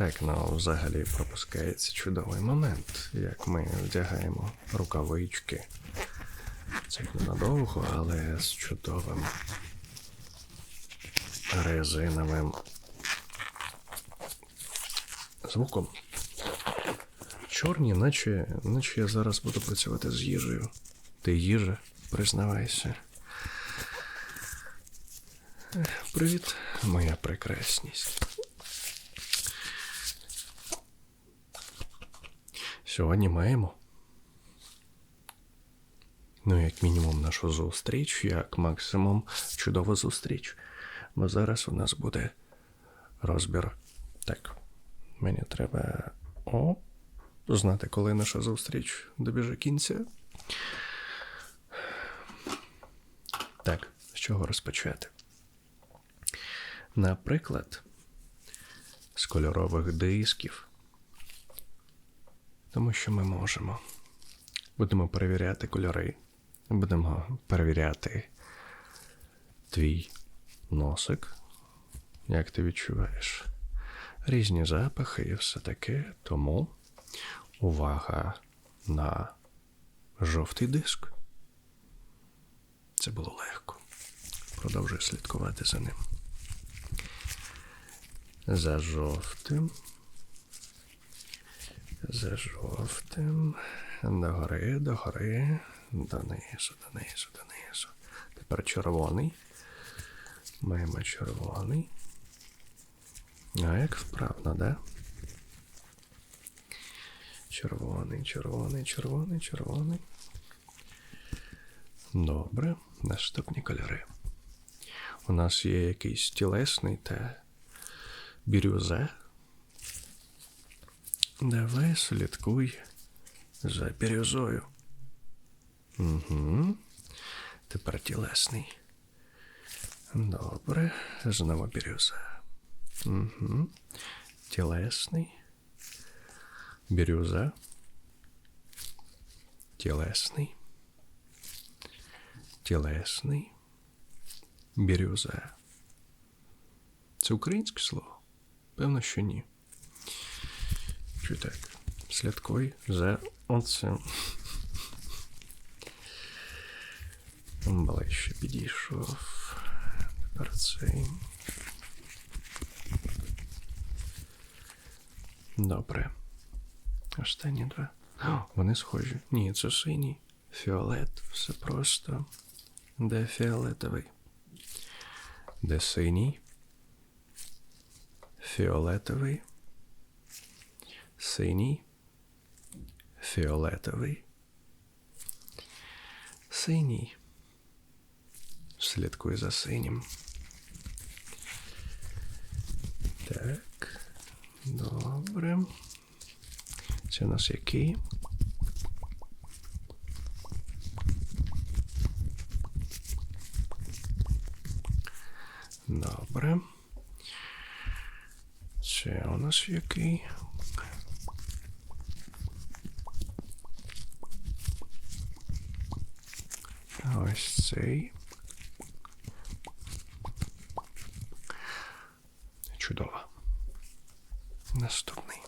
Так, ну взагалі пропускається чудовий момент, як ми вдягаємо рукавички. Це ненадовго, але з чудовим резиновим звуком. Чорні, наче, наче я зараз буду працювати з їжею. Ти їжа, признавайся. Привіт, моя прекрасність. Сьогодні маємо. Ну, як мінімум, нашу зустріч, як максимум чудову зустріч. Бо зараз у нас буде розбір. Так, мені треба о, знати, коли наша зустріч добіже кінця. Так, з чого розпочати? Наприклад, з кольорових дисків. Тому що ми можемо. Будемо перевіряти кольори. Будемо перевіряти твій носик, як ти відчуваєш. Різні запахи і все таке. Тому увага на жовтий диск. Це було легко. Продовжуй слідкувати за ним. За жовтим. За жовтим. Догори, догори. Донизу, донизу, донизу. Тепер червоний. Маємо червоний. А як вправно, да? Червоний, червоний, червоний, червоний. Добре. Наступні кольори. У нас є якийсь тілесний та бірюза. Давай слідкуй за бірюзою. Угу. Тепер тілесний. Добре. Знову бірюза. Угу. Тілесний. Бірюза. Тілесний. Тілесний. Бірюза. Це українське слово? Певно, що ні. Чи так? Слідкуй за оцим. Ближче підійшов. Тепер цей. Добре. Останні два. О, вони схожі. Ні, це синій. Фіолет. Все просто. Де фіолетовий? Де синій? Фіолетовий. Синій. Фіолетовий. Синій. Слідкуй за синім. Так. Добре. Це у нас який? Добре. Це у нас який? А Ось цей. Чудово. Наступний.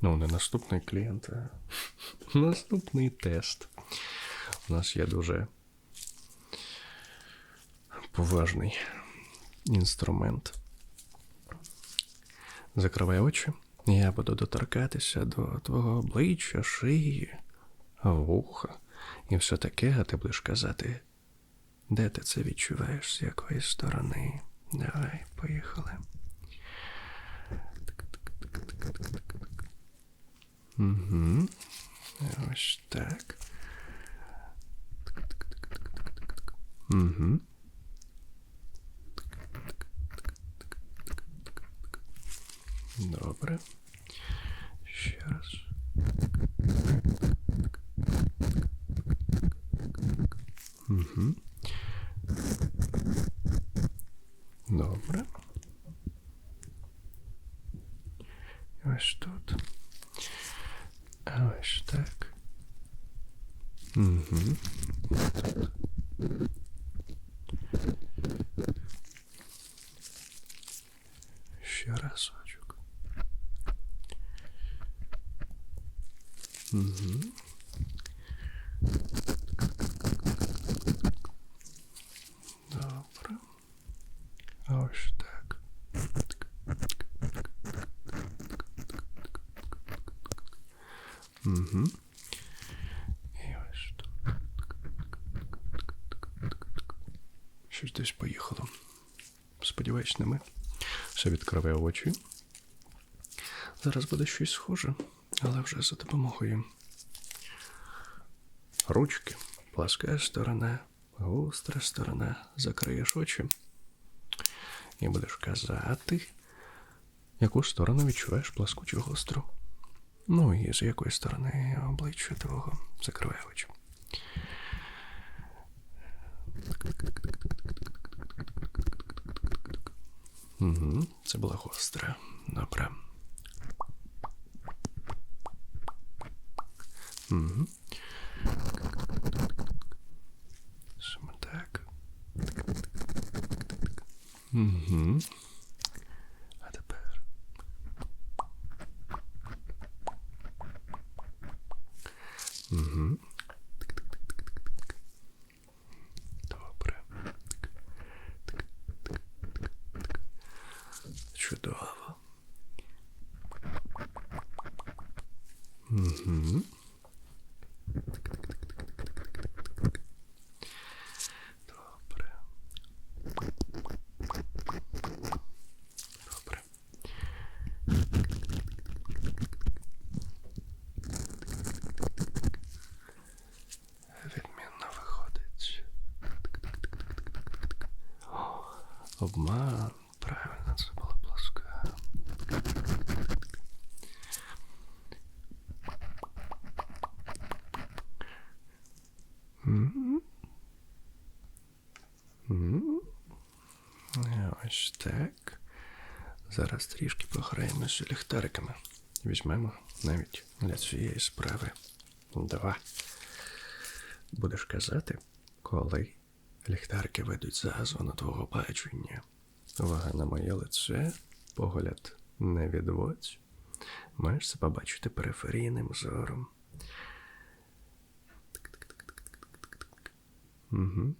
Ну, не наступний клієнт, а наступний тест. У нас є дуже поважний інструмент. Закривай очі. Я буду доторкатися до твого обличчя, шиї, вуха і все таке, а ти будеш казати, де ти це відчуваєш, з якої сторони. Давай, поїхали. Угу. Ось так. Угу. Добре. Ще раз. Угу. Добре. Ось тут. А ось так. Угу. Тут. Ще разочок. Добре. Ось так. Угу. І ось тут. Щось десь поїхало. Сподіваюсь, не ми. Все відкриває очі. Зараз буде щось схоже, але вже за допомогою ручки. Пласка сторона, гостра сторона. Закриєш очі і будеш казати, яку сторону відчуваєш пласкучу гостру. Ну і з якої сторони обличчя твого закриває очі. Угу, це було гостре. Добре. Угу. Саме так. Угу. А тепер. Угу. Добре. Чудово. Угу. Добре. Добре. Відмінно виходить. О, обман. Правильно, це була плоска. Мгм. Ось так. Зараз трішки пограємося ліхтариками. Візьмемо навіть для цієї справи два. Будеш казати, коли ліхтарики ведуть за зону твого бачення. Увага на моє лице, погляд не відводь. Маєш це побачити периферійним зором. Угу.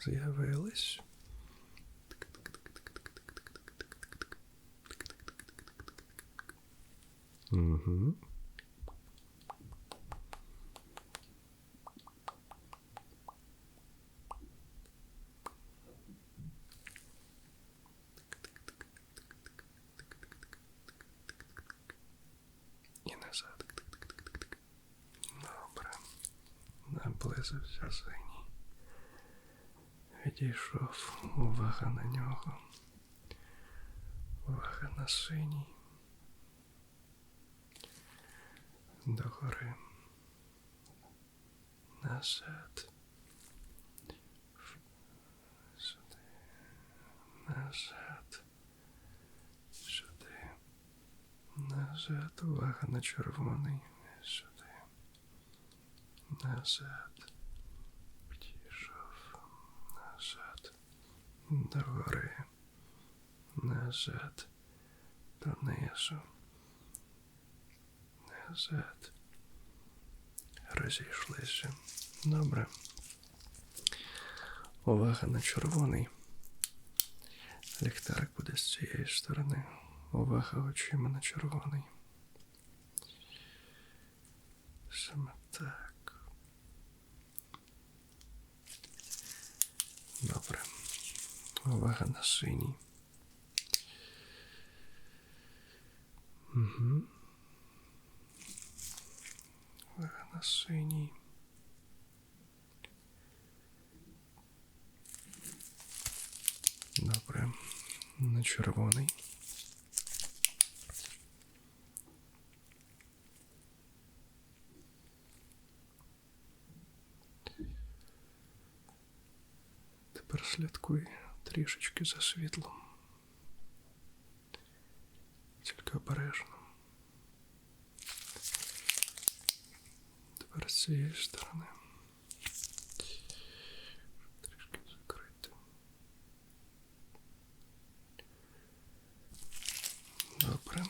З'явились. Угу. І назад. Добре. Наблизився синій. Відійшов. Увага на нього. Увага на синій. Догори. Назад. Сюди. Назад. Сюди. Назад. Увага на червоний. Сюди. Назад. Підійшов. Назад. Догори. Назад. Донизу. Назад. Розійшлися. Добре. Увага на червоний. Ліхтарик буде з цієї сторони. Увага очима на червоний. Саме так. Добре. Увага на синій. Угу. Увага на синій. Добре. На червоний. Тепер слідкуй трішечки за світлом. Тільки обережно. Тепер з цієї сторони. Трішки закрити. Добре.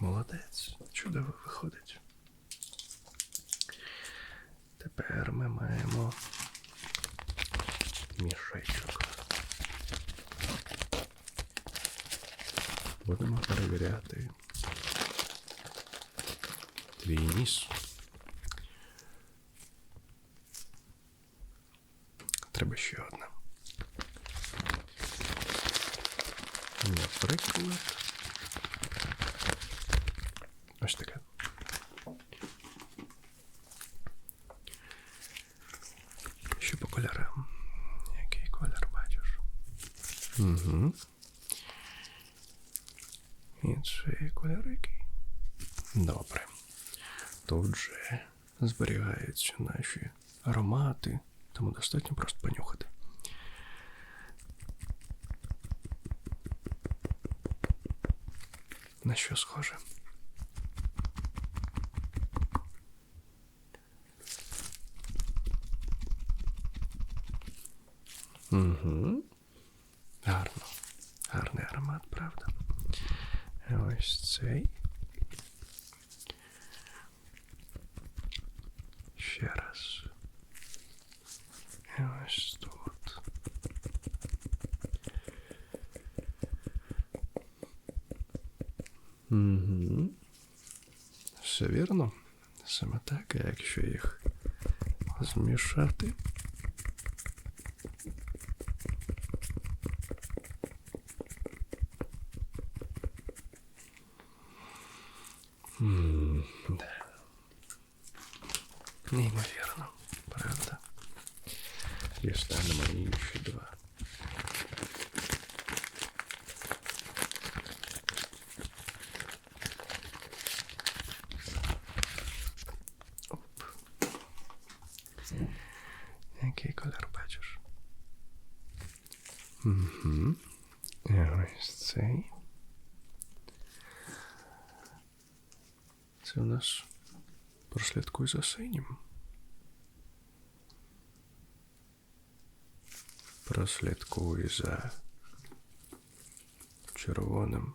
Молодець. Чудово виходить. Тепер ми маємо мішечок. Будемо перевіряти твій ніс. Треба ще одна. Наприклад. Ось таке. Ще по кольорам. Який колір бачиш? Угу. І цей який? Добре. Тут же зберігаються наші аромати, тому достатньо просто понюхати. На що схоже? Угу. Гарно. Гарний аромат, правда? Ось цей. Ще раз. Ось тут. Угу. Все вірно. Саме так, а якщо їх змішати. М, Да. Неймовірно, правда? Дістанемо інші два. Оп. Який колір бачиш? Угу. І ось цей. Це у нас прослідкуй за синім. Прослідкуй за червоним.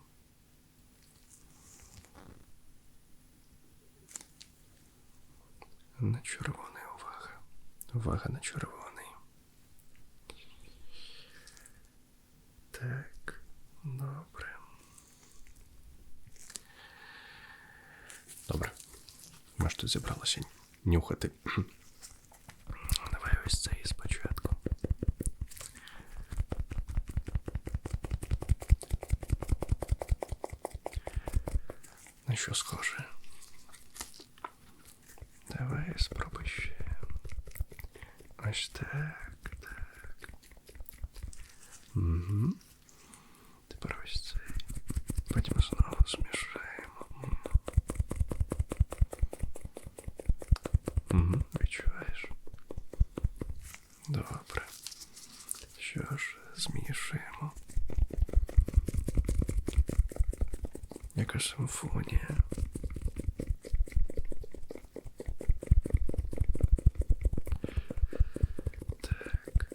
На червоний увага. Увага на червоний. Так, добре. Добре. Тут зібралися нюхати. Давай ось цей спочатку. На що схоже? Давай спробуй ще. Ось так, так. Угу. Тепер ось цей. Потім знову змішаємо. Угу, відчуваєш. Добре. Що ж, змішуємо. Яка симфонія. Так.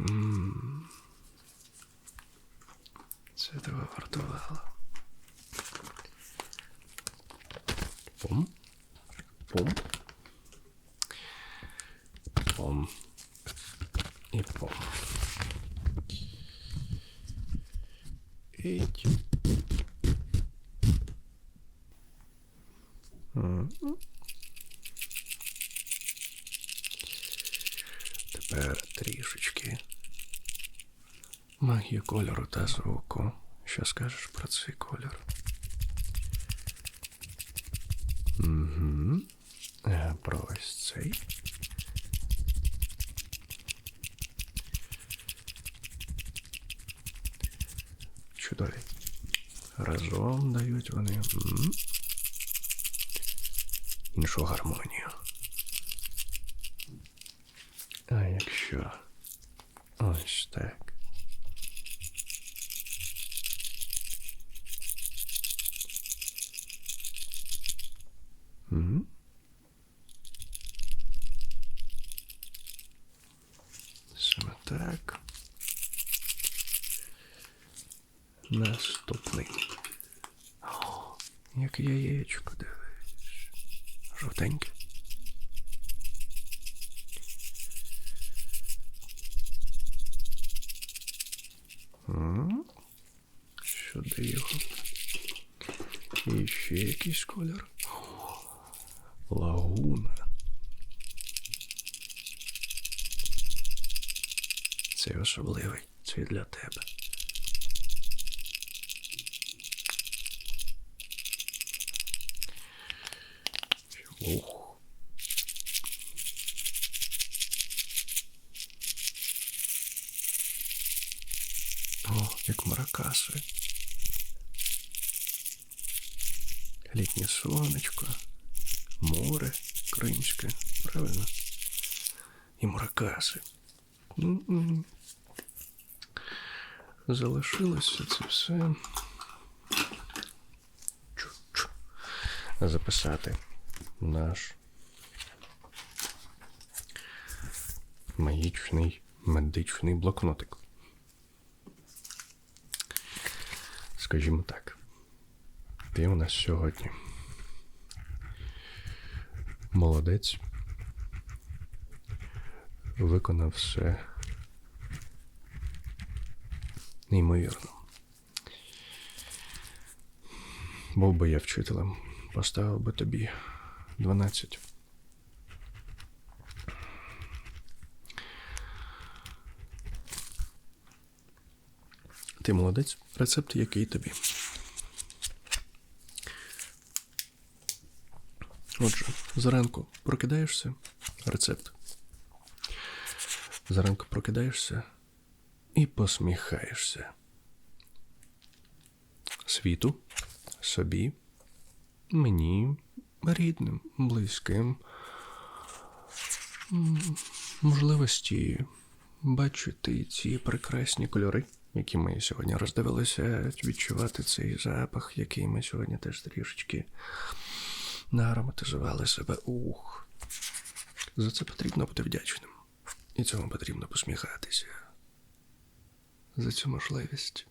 М. Це того вартувало. Пум. Пум. Пум. І пум. Іть. Тепер трішечки магії кольору та звуку. Що скажеш про цей колір? Угу. Про ось цей. Чудові. Разом дають вони м, іншу гармонію. А якщо ось так. М? Наступний. О, як яєчко, дивись. Жовтеньке. Сюди його. І ще якийсь колір. Лагуна. Цей особливий. Це для тебе. Маракаси. Літнє сонечко, море кримське, правильно? І маракаси. М-м. Залишилося це все. Чу-чу. Записати наш магічний медичний блокнотик. Скажімо так. Ти у нас сьогодні. Молодець. Виконав все неймовірно. Був би я вчителем, поставив би тобі 12. Ти молодець, рецепт який тобі. Отже, зранку прокидаєшся, рецепт. Зранку прокидаєшся і посміхаєшся. Світу, собі, мені, рідним, близьким. Можливості бачити ці прекрасні кольори, які ми сьогодні роздивилися, відчувати цей запах, який ми сьогодні теж трішечки наароматизували себе. Ух. За це потрібно бути вдячним. І цьому потрібно посміхатися. За цю можливість.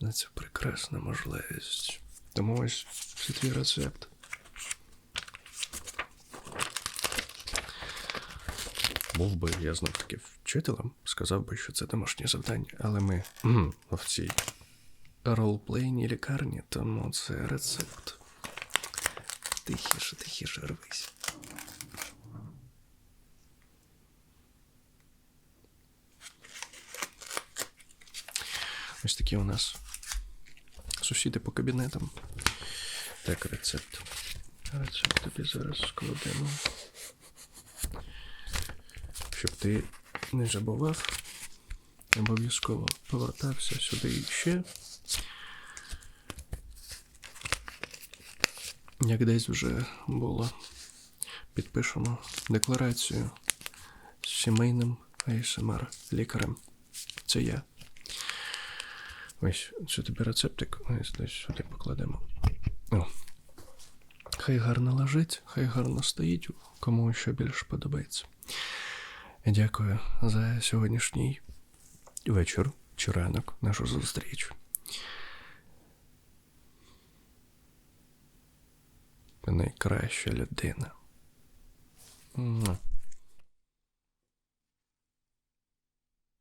За цю прекрасну можливість. Тому ось це твій рецепт. Був би я знов таки вчителем, сказав би, що це домашнє завдання, але ми м, в цій ролплейній лікарні, тому це рецепт. Тихіше, тихіше рвись. Ось такі у нас сусіди по кабінетам. Так, рецепт. Рецепт тобі зараз складемо. Щоб ти не забував, обов'язково повертався сюди іще. Як десь вже було, підпишемо декларацію з сімейним АСМР лікарем. Це я. Ось це тобі рецептик. Ось десь сюди покладемо. О. Хай гарно лежить, хай гарно стоїть, кому що більше подобається. Дякую за сьогоднішній вечір чи ранок, нашу зустріч. Найкраща людина.